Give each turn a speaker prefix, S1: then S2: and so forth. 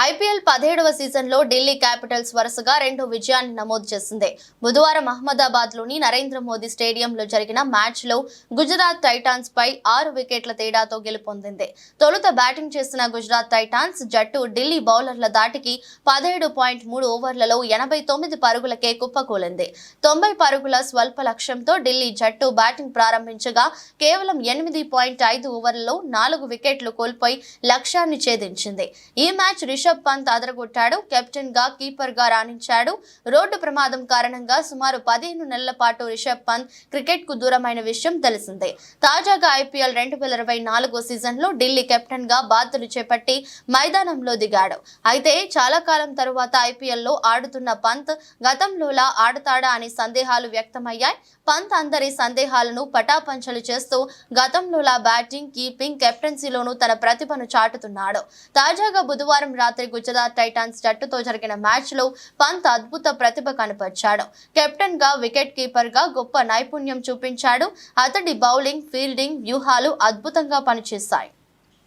S1: IPL పదిహేడవ సీజన్లో Delhi Capitals వరుసగా రెండో విజయాన్ని నమోదు చేసింది. బుధవారం అహ్మదాబాద్లోని నరేంద్ర మోదీ స్టేడియంలో జరిగిన మ్యాచ్లో గుజరాత్ టైటాన్స్ పై ఆరు వికెట్ల తేడాతో గెలుపొందింది. తొలుత బ్యాటింగ్ చేసిన గుజరాత్ టైటాన్స్ జట్టు ఢిల్లీ బౌలర్ల దాటికి పదిహేడు పాయింట్ మూడు ఓవర్లలో ఎనభై తొమ్మిది పరుగులకే కుప్పకూలింది. తొంభై పరుగుల స్వల్ప లక్ష్యంతో ఢిల్లీ జట్టు బ్యాటింగ్ ప్రారంభించగా కేవలం ఎనిమిది పాయింట్ ఐదు ఓవర్లలో నాలుగు వికెట్లు కోల్పోయి లక్ష్యాన్ని ఛేదించింది. ఈ మ్యాచ్ రిషబ్ రిషబ్ పంత్ అదరగొట్టాడు కెప్టెన్గా కీపర్గా రాణించాడు. రోడ్డు ప్రమాదం కారణంగా సుమారు పదిహేను నెలల పాటు రిషబ్ పంత్ క్రికెట్కు దూరమైన విషయం తెలిసిందే. తాజాగా ఐపీఎల్ రెండు వేల ఇరవై నాలుగో సీజన్లో ఢిల్లీ కెప్టెన్గా బాధ్యతలు చేపట్టి మైదానంలో దిగాడు. అయితే చాలా కాలం తరువాత ఐపీఎల్లో ఆడుతున్న పంత్ గతంలోలా ఆడతాడా అని సందేహాలు వ్యక్తమయ్యాయి. పంత్ అందరి సందేహాలను పటాపంచలు చేస్తూ గతంలోలా బ్యాటింగ్ కీపింగ్ కెప్టెన్సీలోనూ తన ప్రతిభను చాటుతున్నాడు. తాజాగా బుధవారం రాత్రి రాత్రి గుజరాత్ టైటాన్స్ జట్టుతో జరిగిన మ్యాచ్లో పంత్ అద్భుత ప్రతిభ కనపరిచాడు. కెప్టెన్గా వికెట్ కీపర్గా గొప్ప నైపుణ్యం చూపించాడు. అతడి బౌలింగ్ ఫీల్డింగ్ వ్యూహాలు అద్భుతంగా పనిచేశాయి.